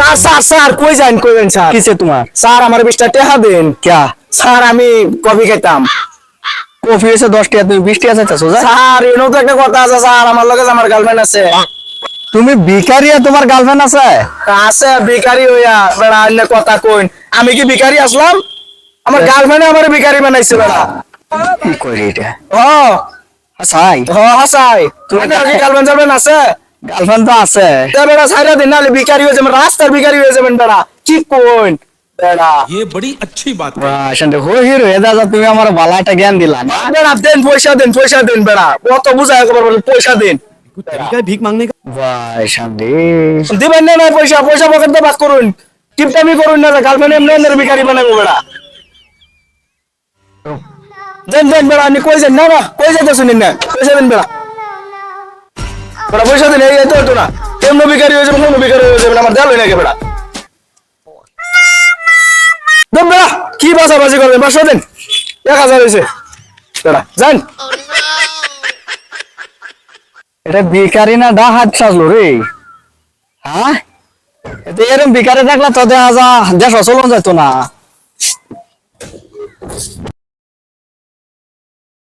Sir sir sir কই যান কই যান স্যার? কিসে তোমার? স্যার আমার বিশটা দিন। ক্যা? স্যার আমি কফি খেতাম কফি এসে দশ টাকা তুমি বিশ টাকা চাইছো স্যার এনো তো একটা কথা আছে স্যার আমার লগে আমার গার্লফ্রেন্ড আছে। তুমি ভিখারি তোমার গার্লফ্রেন্ড আছে? আছে ভিখারি হইয়া বেড়া অন্য কথা কইন। আমি কি ভিখারি আসলাম? আমার গার্লফ্রেন্ড আমার ভিখারি বানাইছে বেড়া। কি করি এটা? ও হাসাই। হ হাসাই। তুমি কি গার্লফ্রেন্ড আছে? গার্লফ্রেন্ড তো আছে তে বেড়া সাইরা দিন নালে ভিখারি হয়ে যাবেন রাস্তার ভিখারি হয়ে যাবেন বেড়া কি কইন বেড়া ये বড়ি अच्छी বাত है বাহ, শান্তি হো হিরো এ দাদা তুমি আমার ভালো একটা জ্ঞান দিলা না বেড়া দেন পয়সা দেন পয়সা দেন বেড়া কত বুঝায় খবর বলে পয়সা দেন कुछ तरीका है भीख मांगने का ভাই শান্তি দিবেন না না পয়সা পয়সা পকেট বাদ করুন টিপটামি করুন না গার্লফ্রেন্ড এমনি এমনি ভিখারি বানাবো বেড়া দেন দেন বেড়া আমি কই যান না না কই যাইতে শুনিন না পয়সা দেন বেড়া বেড়া পয়সা দেন এই তো তো না। কেমন ভিখারি হয়ে যাবেন কেমন ভিখারি হয়ে যাবেন আমার দেওয়া নাকি বেড়া দেন বেড়া কি বাসাবাসি করবেন বাসা দেন। এক হাজার হয়েছে। বেড়া যান। এটা ভিখারি না ডা হাত সাজলো রে। হ্যাঁ? এতে এরম ভিখারি থাকলে তো দেখা যা দেশ চলন যেত না।